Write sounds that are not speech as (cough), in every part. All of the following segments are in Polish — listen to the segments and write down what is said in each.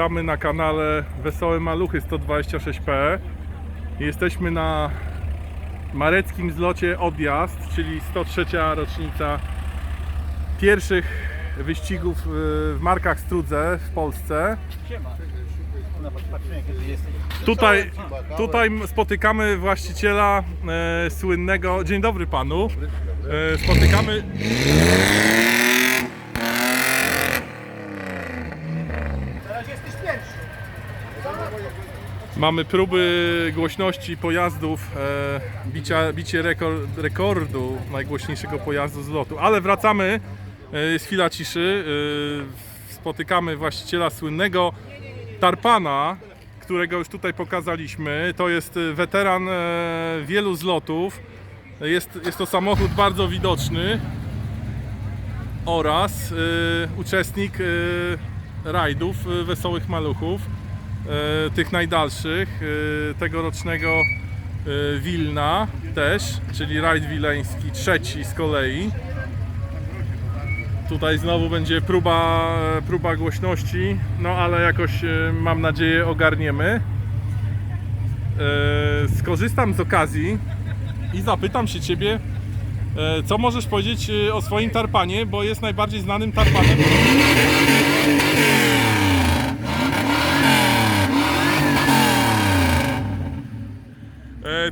Witamy na kanale Wesołe Maluchy 126p. Jesteśmy na mareckim zlocie Odjazd, czyli 103. rocznica pierwszych wyścigów y, w markach Strudze w Polsce. Tutaj, tutaj spotykamy właściciela e, słynnego. Dzień dobry panu. E, spotykamy. Mamy próby głośności pojazdów, e, bicia, bicie rekord, rekordu najgłośniejszego pojazdu z lotu. Ale wracamy, e, jest chwila ciszy. E, spotykamy właściciela słynnego Tarpana, którego już tutaj pokazaliśmy. To jest e, weteran e, wielu zlotów. Jest, jest to samochód bardzo widoczny oraz e, uczestnik e, rajdów e, Wesołych Maluchów tych najdalszych, e, tegorocznego e, Wilna też, czyli rajd wileński trzeci z kolei. Tutaj znowu będzie próba, próba głośności, no ale jakoś e, mam nadzieję ogarniemy. E, Skorzystam z okazji i zapytam się Ciebie, e, co możesz powiedzieć e, o swoim tarpanie, bo jest najbardziej znanym tarpanem.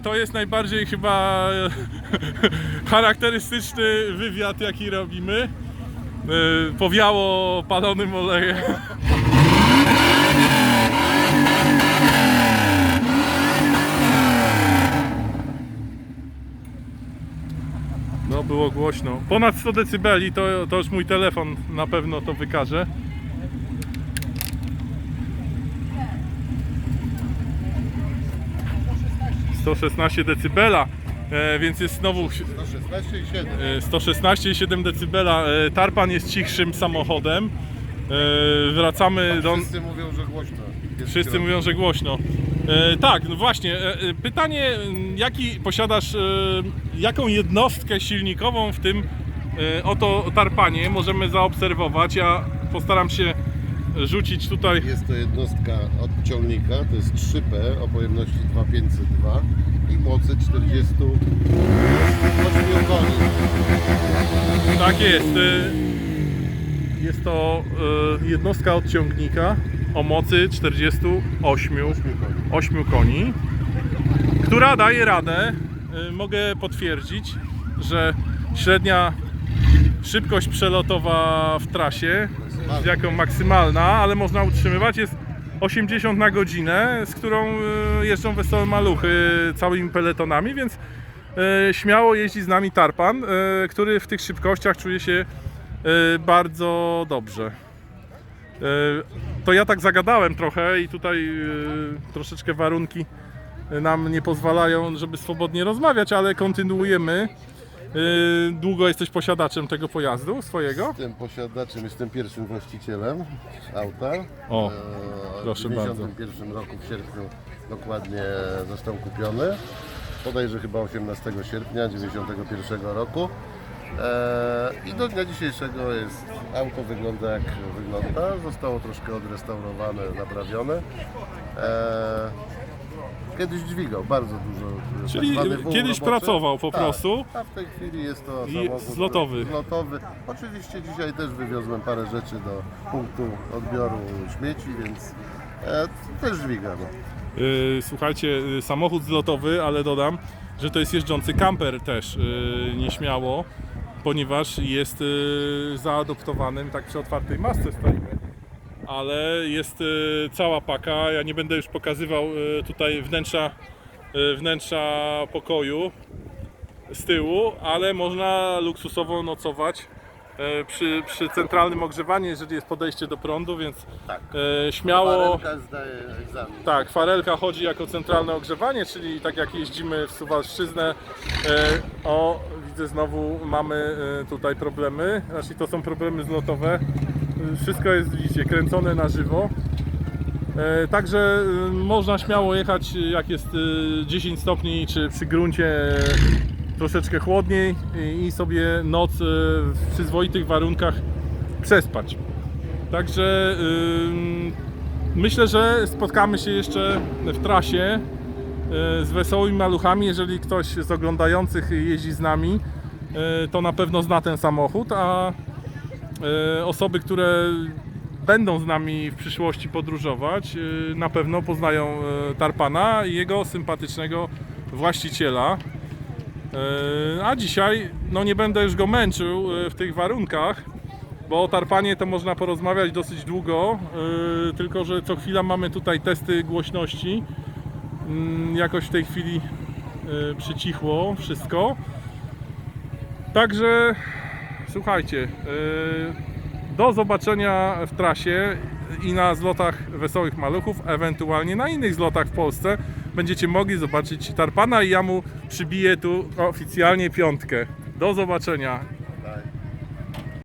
To jest najbardziej chyba e, (laughs) charakterystyczny wywiad, jaki robimy. E, Powiało palonym olejem. No było głośno. Ponad 100 decybeli to, to już mój telefon na pewno to wykaże. Sto szesnaście decybela, e, więc jest znowu 116 i 7. e, 116,7 decybela. E, Tarpan jest cichszym samochodem. Wracamy do. Wszyscy mówią, że głośno. Wszyscy mówią, że głośno. E, tak, no właśnie. E, pytanie, m, jaki posiadasz, e, jaką jednostkę silnikową w tym e, oto tarpanie możemy zaobserwować? Ja postaram się rzucić tutaj. Jest to jednostka od ciągnika, to jest 3P o pojemności 2502 i mocy 48 koni. Tak jest. e, Jest to e, jednostka od ciągnika o mocy 48 8 koni, która daje radę. y, Mogę potwierdzić, że średnia szybkość przelotowa w trasie, jaką maksymalna, ale można utrzymywać, jest 80 na godzinę, z którą y, jeżdżą wesołe maluchy całymi peletonami, więc y, śmiało jeździ z nami Tarpan, y, który w tych szybkościach czuje się bardzo dobrze. E, To ja tak zagadałem trochę i tutaj e, troszeczkę warunki nam nie pozwalają, żeby swobodnie rozmawiać, ale kontynuujemy. E, Długo jesteś posiadaczem tego pojazdu swojego? Jestem posiadaczem, jestem pierwszym właścicielem auta. O, E, proszę w bardzo. 1991 roku w sierpniu dokładnie został kupiony. Podejrzę chyba 18 sierpnia 1991 roku. E, I do dnia dzisiejszego jest auto wygląda jak wygląda. Zostało troszkę odrestaurowane, naprawione. Kiedyś dźwigał bardzo dużo. e, Czyli tak zwany wół kiedyś roboczy. pracował po Tak, prostu? A w tej chwili jest to samochód zlotowy. zlotowy. Oczywiście dzisiaj też wywiozłem parę rzeczy do punktu odbioru śmieci, więc e, też dźwiga. No. E, Słuchajcie, e, samochód zlotowy, ale dodam, że to jest jeżdżący kamper też e, nieśmiało, ponieważ jest zaadoptowanym, tak przy otwartej masce stoimy, ale jest e, cała paka, ja nie będę już pokazywał e, tutaj wnętrza, e, wnętrza pokoju z tyłu, ale można luksusowo nocować przy, przy centralnym ogrzewaniu, jeżeli jest podejście do prądu, więc Tak. śmiało... Warenka zdaje egzamin. Tak, farelka chodzi jako centralne ogrzewanie, czyli tak jak jeździmy w Suwalszczyznę. O, widzę znowu mamy tutaj problemy. Znaczy to są problemy zlotowe. Wszystko jest, widzicie, kręcone na żywo. E, Także e, można śmiało jechać jak jest e, 10 stopni, czy przy gruncie troszeczkę chłodniej i- sobie noc e, w przyzwoitych warunkach przespać. Także Myślę, że spotkamy się jeszcze w trasie z wesołymi maluchami. Jeżeli ktoś z oglądających jeździ z nami, to na pewno zna ten samochód, a osoby, które będą z nami w przyszłości podróżować, e, na pewno poznają e, Tarpana i jego sympatycznego właściciela. E, A dzisiaj, no nie będę już go męczył e, w tych warunkach, bo o tarpanie to można porozmawiać dosyć długo, tylko że co chwila mamy tutaj testy głośności. Yy, jakoś w tej chwili przycichło wszystko. Także słuchajcie, yy, do zobaczenia w trasie i na zlotach Wesołych Maluchów, ewentualnie na innych zlotach w Polsce będziecie mogli zobaczyć Tarpana i ja mu przybiję tu oficjalnie piątkę. Do zobaczenia